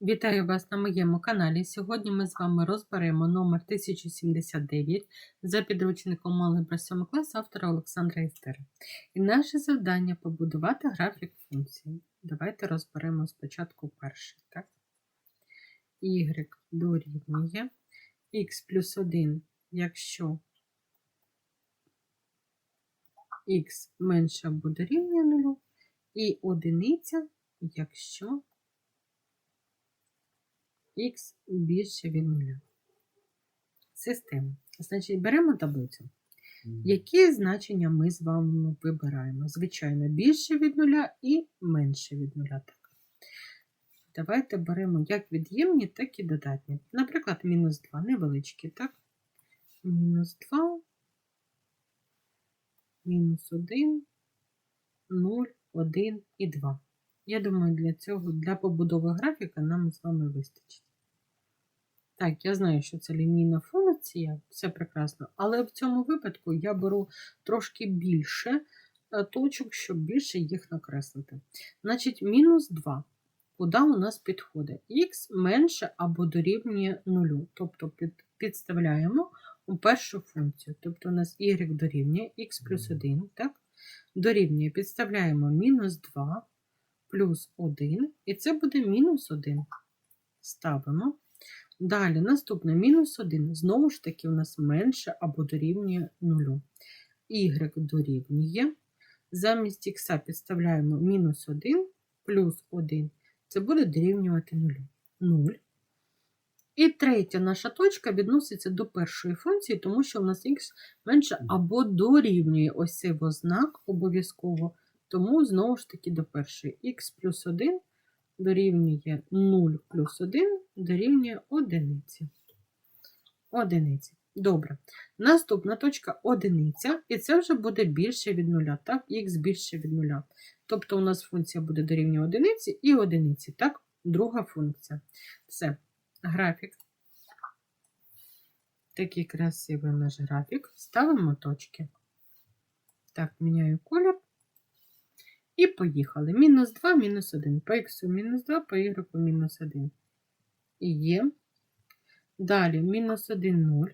Вітаю вас на моєму каналі. Сьогодні ми з вами розберемо номер 1079 за підручником Алгебра 7 клас автора Олександра Істера. І наше завдання побудувати графік функції. Давайте розберемо спочатку перший. Так? Y дорівнює x плюс 1, якщо x менше або дорівнює 0, і одиниця, якщо х більше від нуля. Система. Значить, беремо таблицю. Які значення ми з вами вибираємо? Звичайно, більше від нуля і менше від нуля. Так. Давайте беремо як від'ємні, так і додатні. Наприклад, мінус 2 невеличкі, так? Мінус 2, мінус 1, 0, 1 і 2. Я думаю, для цього, для побудови графіка нам з вами вистачить. Так, я знаю, що це лінійна функція, все прекрасно, але в цьому випадку я беру трошки більше е, точок, щоб більше їх накреслити. Значить, мінус 2. Куди у нас підходить? Х менше або дорівнює 0. Тобто під, підставляємо у першу функцію. Тобто у нас y дорівнює х плюс 1, так? Дорівнює, підставляємо мінус 2 плюс 1, і це буде мінус 1. Ставимо. Далі, наступне мінус 1. Знову ж таки, у нас менше або дорівнює 0. Y дорівнює. Замість х підставляємо мінус 1 плюс 1. Це буде дорівнювати 0. 0. І третя наша точка відноситься до першої функції, тому що у нас х менше або дорівнює ось цей знак обов'язково. Тому знову ж таки до першої х плюс 1 дорівнює 0 плюс 1 дорівнює 1. Одиниці. Добре. Наступна точка одиниця, і це вже буде більше від нуля, так, х більше від нуля. Тобто у нас функція буде дорівнює одиниці і одиниці, так, друга функція. Все, графік. Такий красивий наш графік. Ставимо точки. Так, міняю колір. І поїхали. Мінус 2, мінус 1. По х мінус 2, по y мінус 1. І є. Далі мінус 1, 0.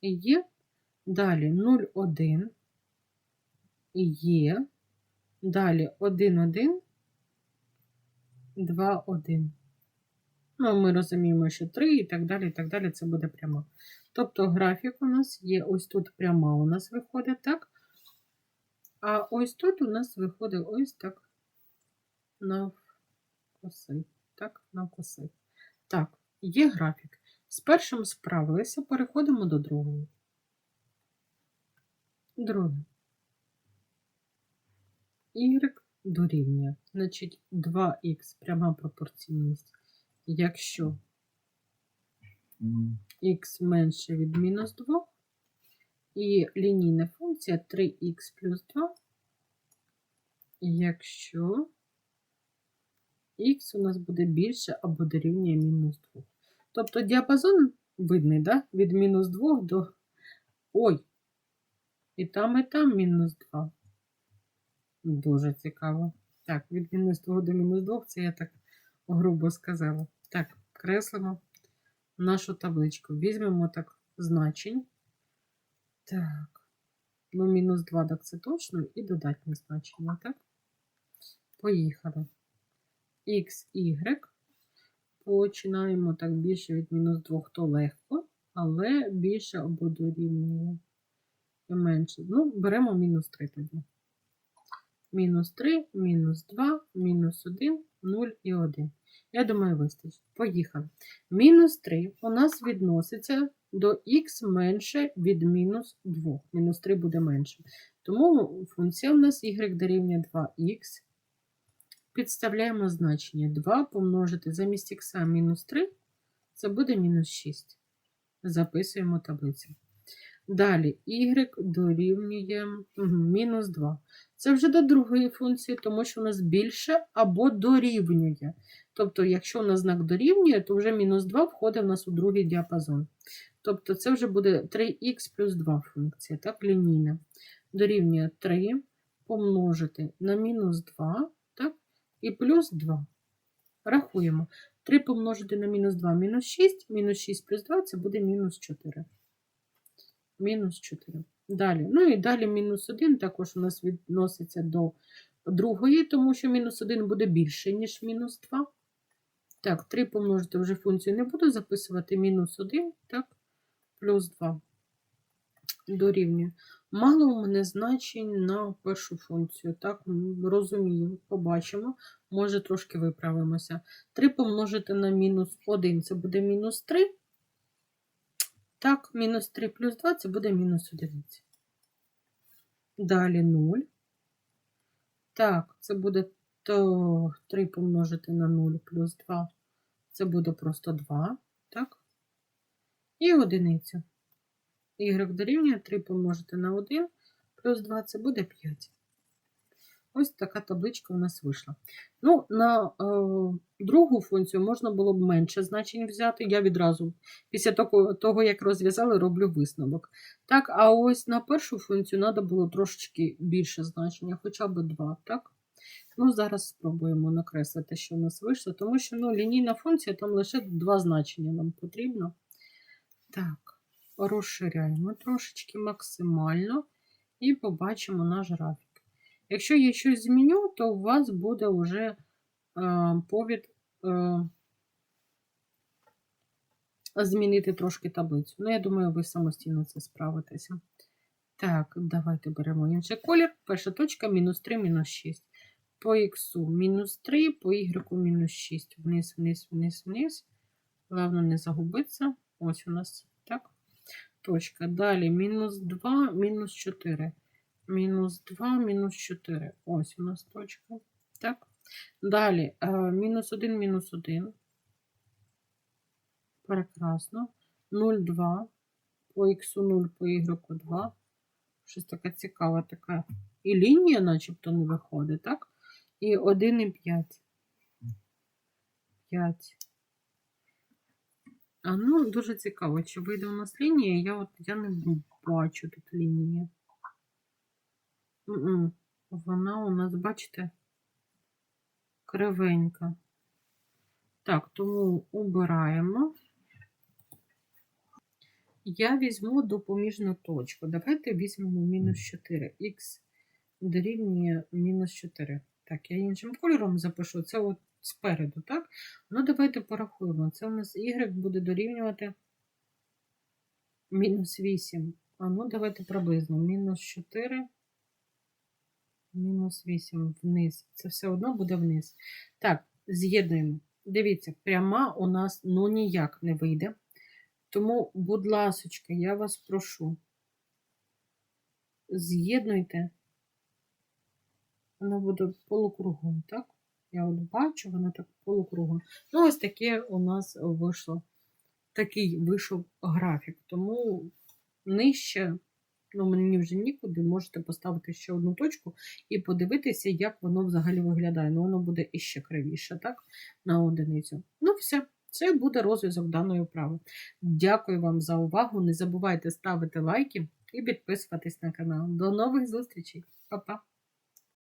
І є. Далі 0, 1. І є. Далі 1, 1, 2, 1. Ну, ми розуміємо, що 3 і так далі, і так далі, це буде пряма. Тобто графік у нас є, ось тут пряма у нас виходить, так? А ось тут у нас виходить ось так навкоси. Так, навкоси. Так, є графік. З першим справилися, переходимо до другого. Друге. Y дорівнює. Значить, 2х пряма пропорційність. Якщо х менше від мінус 2, і лінійна функція 3х плюс 2, якщо х у нас буде більше або дорівнює мінус 2. Тобто діапазон видний, да? від мінус 2 до. Ой! І там, і там мінус 2. Дуже цікаво. Так, від мінус 2 до мінус 2, це я так грубо сказала. Так, креслимо нашу табличку. Візьмемо так значень. Так, ну, мінус 2, так це точно, і додатні значення, так? Поїхали. Х, Y. Починаємо так більше від мінус 2, то легко, але більше або дорівнює і менше. Ну, беремо мінус 3 тоді. Мінус 3, мінус 2, мінус 1, 0 і 1. Я думаю, вистачить. Поїхали. Мінус 3 у нас відноситься до х менше від мінус 2. Мінус 3 буде менше. Тому функція у нас y дорівнює 2х. Підставляємо значення 2 помножити замість х мінус 3, це буде мінус 6. Записуємо таблицю. Далі y дорівнює мінус 2. Це вже до другої функції, тому що у нас більше або дорівнює. Тобто, якщо у нас знак дорівнює, то вже мінус 2 входить у нас у другий діапазон. Тобто, це вже буде 3х плюс 2 функція, так, лінійна. Дорівнює 3 помножити на мінус 2, так, і плюс 2. Рахуємо. 3 помножити на мінус 2 мінус 6, мінус 6 плюс 2 це буде мінус 4. Мінус 4. Далі. Ну і далі мінус 1 також у нас відноситься до другої, тому що мінус 1 буде більше, ніж мінус 2. Так, 3 помножити вже функцію не буду записувати. Мінус 1, так, плюс 2 дорівнює. Мало у мене значень на першу функцію. Так, розумію, побачимо. Може, трошки виправимося. 3 помножити на мінус 1 це буде мінус 3. Так, мінус 3 плюс 2 це буде мінус 1. Далі 0. Так, це буде то 3 помножити на 0 плюс 2. Це буде просто 2. Так? І одиницю. Y дорівнює 3 помножити на 1 плюс 2 це буде 5. Ось така табличка у нас вийшла. Ну, на е, другу функцію можна було б менше значень взяти. Я відразу, після того, того як розв'язали, роблю висновок. Так, а ось на першу функцію треба було трошечки більше значення, хоча б 2. Так? Ну, зараз спробуємо накреслити, що у нас вийшло, тому що ну, лінійна функція, там лише два значення нам потрібно. Так, розширяємо трошечки максимально і побачимо наш графік. Якщо я щось зміню, то у вас буде вже е, повід е, змінити трошки таблицю. Ну, я думаю, ви самостійно це справитеся. Так, давайте беремо інший колір. Перша точка мінус 3, мінус 6. По х мінус 3, по y мінус 6. Вниз, вниз, вниз, вниз. Головне не загубитися. Ось у нас так. Точка. Далі мінус 2, мінус 4. Мінус 2, мінус 4. Ось у нас точка. Так. Далі е, мінус 1, мінус 1. Прекрасно. 0, 2. По х 0, по y 2. Щось така цікава така. І лінія начебто не виходить, так? І 1 і 5. 5. Ну, дуже цікаво, чи вийде у нас лінія. Я от я не бачу тут лінії. Вона у нас, бачите, кривенька. Так, тому убираємо. Я візьму допоміжну точку. Давайте візьмемо мінус 4. Х дорівнює мінус 4. Так, я іншим кольором запишу. Це от спереду, так? Ну, давайте порахуємо. Це у нас y буде дорівнювати мінус 8. А ну, давайте приблизно. Мінус 4. Мінус 8 вниз. Це все одно буде вниз. Так, з'єднуємо. Дивіться, пряма у нас ну ніяк не вийде. Тому, будь ласочка, я вас прошу. З'єднуйте. Вона буде полукругом, так? Я от бачу, вона так полукругом. Ну, ось таке у нас вийшло. Такий вийшов графік. Тому нижче, ну, мені вже нікуди, можете поставити ще одну точку і подивитися, як воно взагалі виглядає. Ну, воно буде іще кривіше, так? На одиницю. Ну, все. Це буде розв'язок даної вправи. Дякую вам за увагу. Не забувайте ставити лайки і підписуватись на канал. До нових зустрічей. Па-па!